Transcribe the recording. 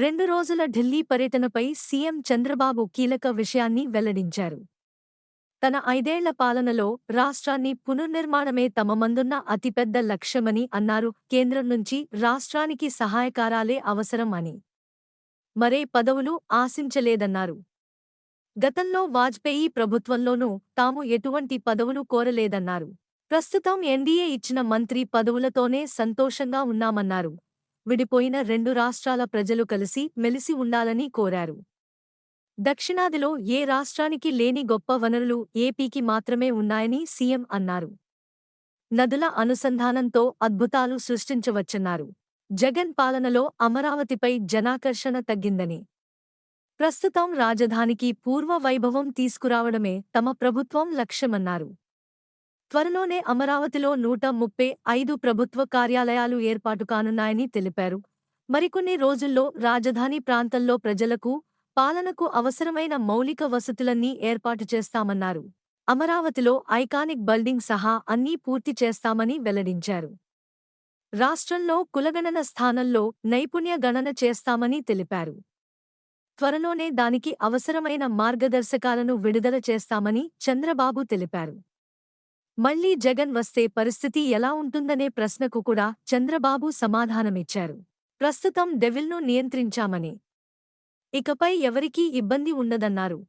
రెండు రోజుల ఢిల్లీ పర్యటనపై సీఎం చంద్రబాబు కీలక విషయాన్ని వెల్లడించారు. తన ఐదేళ్ళ పాలనలో రాష్ట్రాన్ని పునర్నిర్మాణమే తమ మందున్న అతిపెద్ద లక్ష్యమని అన్నారు. కేంద్రం నుంచి రాష్ట్రానికి సహాయకారాలే అవసరం అని మరే పదవులు ఆశించలేదన్నారు. గతంలో వాజ్పేయి ప్రభుత్వంలోనూ తాము ఎటువంటి పదవులు కోరలేదన్నారు. ప్రస్తుతం ఎన్డీఏ ఇచ్చిన మంత్రి పదవులతోనే సంతోషంగా ఉన్నామన్నారు. విడిపోయిన రెండు రాష్ట్రాల ప్రజలు కలిసి మెలిసి ఉండాలని కోరారు. దక్షిణాదిలో ఏ రాష్ట్రానికి లేని గొప్ప వనరులు ఏపీకి మాత్రమే ఉన్నాయని సీఎం అన్నారు. నదుల అనుసంధానంతో అద్భుతాలు సృష్టించవచ్చన్నారు. జగన్ పాలనలో అమరావతిపై జనాకర్షణ తగ్గిందని. ప్రస్తుతం రాజధానికి పూర్వ వైభవం తీసుకురావడమే తమ ప్రభుత్వం లక్ష్యమన్నారు. త్వరలోనే అమరావతిలో నూట ముప్పై ఐదు ప్రభుత్వ కార్యాలయాలు ఏర్పాటు కానున్నాయని తెలిపారు. మరికొన్ని రోజుల్లో రాజధాని ప్రాంతంలో ప్రజలకు పాలనకు అవసరమైన మౌలిక వసతులన్నీ ఏర్పాటు చేస్తామన్నారు. అమరావతిలో ఐకానిక్ బిల్డింగ్ సహా అన్నీ పూర్తి చేస్తామని వెల్లడించారు. రాష్ట్రంలో కులగణన స్థానంలో నైపుణ్య గణన చేస్తామని తెలిపారు. త్వరలోనే దానికి అవసరమైన మార్గదర్శకాలను విడుదల చేస్తామని చంద్రబాబు తెలిపారు. మళ్ళీ జగన్ వస్తే పరిస్థితి ఎలా ఉంటుందనే ప్రశ్నకు కూడా చంద్రబాబు సమాధానమిచ్చారు. ప్రస్తుతం డెవిల్ను నియంత్రించామని. ఇకపై ఎవరికీ ఇబ్బంది ఉండదన్నారు.